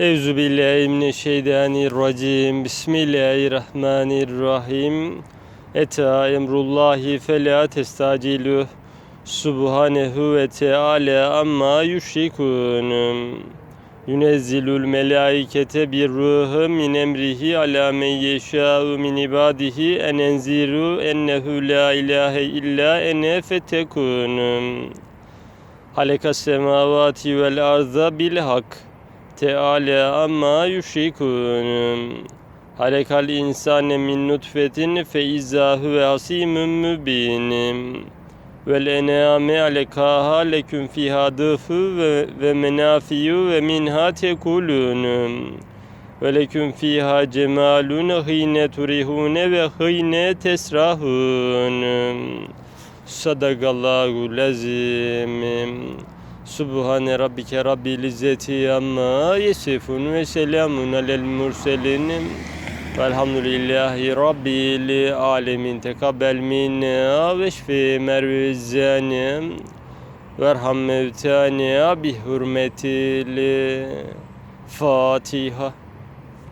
Euzu billahi mineşşeytanirracim. Bismillahirrahmanirrahim. Eta emrullahi fela testaciluh. Subhanehu ve Teala amma yüşrikun. Yunezzilul melaikete bir ruhu min emrihi ala men yeşâ'u min ibadihi en enziru ennehu la ilahe illa ene fetekunum. Halekas semavati vel arza bil hak. Teala amma yüşrikun. Halekal insane min nutfetin fe izâ huve asimun mübinim. Vel ename alekaha leküm fiha dıfı ve, ve menafiyu ve minha tekulunum. Ve leküm fiha cemalun hine turihune ve hine tesrahunum. Sadakallahu lazim. Subhane rabbike rabbil izzeti amma yesifun ve selamun alel murselin. Velhamdülillahi rabbil alemin. Tekabbel minna ve şfi mervizenim. Verham mevtana bi hürmetil Fatiha.